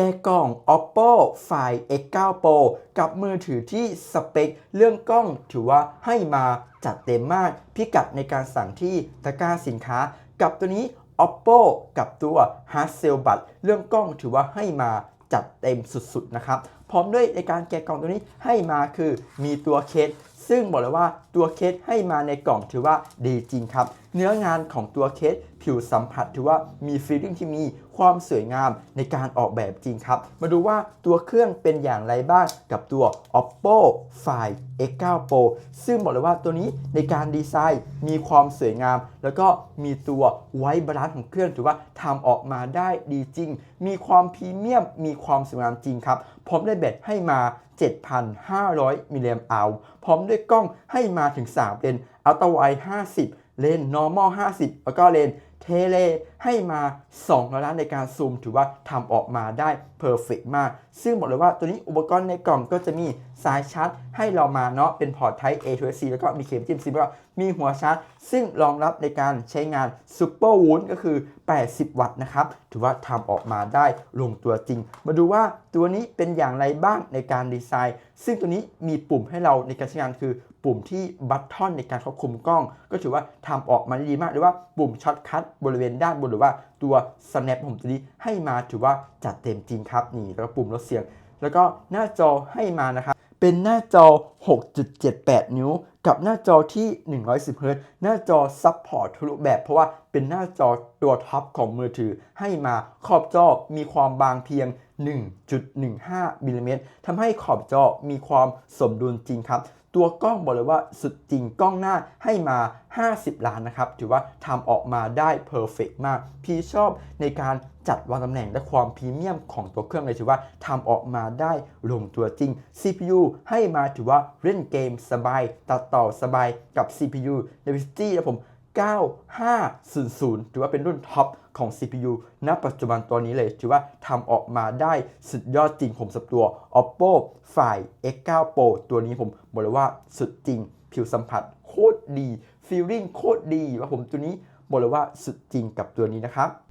แก้กล้อง oppo find x9 pro กับมือถือที่สเปค เรื่องกล้องถือว่าให้มาจัดเต็มมาก พิกัดในการสั่งที่ตะกร้าสินค้า กับตัวนี้ oppo กับตัว h a s s e l b u d เรื่องกล้องถือว่าให้มาจัดเต็มสุดๆนะครับ พร้อมด้วยในการแกะกล่องตัวนี้ให้มาคือมีตัวเคสซึ่งบอกเลยว่าตัวเคสให้มาในกล่องถือว่าดีจริงครับ เนื้องานของตัวเคส ผิวสัมผัสถือว่ามีฟีลลิ่งที่มีความสวยงามในการออกแบบจริงครับ มาดูว่าตัวเครื่องเป็นอย่างไรบ้างกับตัว oppo find x9 pro ซึ่งบอกเลยว่าตัวนี้ในการดีไซน์มีความสวยงาม แล้วก็มีตัวไว้บาลานซ์ของเครื่องถือว่าทำออกมาได้ดีจริง มีความพรีเมียม มีความสวยงามจริงครับ พร้อมด้แบตให้มา 7,500 มิลลิแอมป์อัลพร้อมด้วยกล้องให้มาถึง 3 เลนอัลตร้าไวด์50 เลน normal 50 แล้วก็เลน เทเลให้มา2ระดับในการซูม ถือว่าทำออกมาได้เพอร์เฟกมาก ซึ่งบอกเลยว่าตัวนี้อุปกรณ์ในกล่องก็จะมีสายชาร์จให้เรามาเนาะเป็นพอร์ต Type A to C แล้วก็มีเข็มจิ้มซิมแล้วก็มีหัวชาร์จ ซึ่งรองรับในการใช้งาน Super w o o ก็คือ 80 วัตต์นะครับ ถือว่าทำออกมาได้ลงตัวจริง มาดูว่าตัวนี้เป็นอย่างไรบ้างในการดีไซน์ ซึ่งตัวนี้มีปุ่มให้เราในการใช้งานคือปุ่มที่บัตทอนในการควบคุมกล้อง ก็ถือว่าทำออกมาดีมากหรือว่าปุ่มช็อตคัทบริเวณด้านบนหรือว่าตัว snap ผมตัวนี้ให้มาถือว่าจัดเต็มจริงครับนี่แล้วก็ปุ่มลดเสียง แล้วก็หน้าจอให้มานะครับเป็นหน้าจอ 6.78 นิ้ว กับหน้าจอที่ 110เฮิรตหน้าจอซับพอร์ตทุกรูแบบเพราะว่าเป็นหน้าจอตัวท็อปของมือถือ ให้มาขอบจอมีความบางเพียง 1.15มิลลิเมตรทำให้ขอบจอมีความสมดุลจริงครับ ตัวกล้องบอกเลยว่าสุดจริงกล้องหน้าให้มา 50 ล้านนะครับ ถือว่าทำออกมาได้เพอร์เฟกมาก พี่ชอบในการจัดวางตำแหน่งและความพรีเมียมของตัวเครื่องเลยถือว่าทำออกมาได้ลงตัวจริง CPU ให้มาถือว่าเล่นเกมสบาย ตัดต่อสบายกับ CPU Dimensity นะผม 9500 ถือว่าเป็นรุ่นท็อปของ CPU ณ ปัจจุบันตัวนี้เลย ถือว่าทำออกมาได้สุดยอดจริงผมสับตัว oppo find x9 pro ตัวนี้ผมบอกเลยว่าสุดจริง ผิวสัมผัสโคตรดีฟีลลิ่งโคตรดีว่าผมตัวนี้บอกเลยว่าสุดจริงกับตัวนี้นะครับ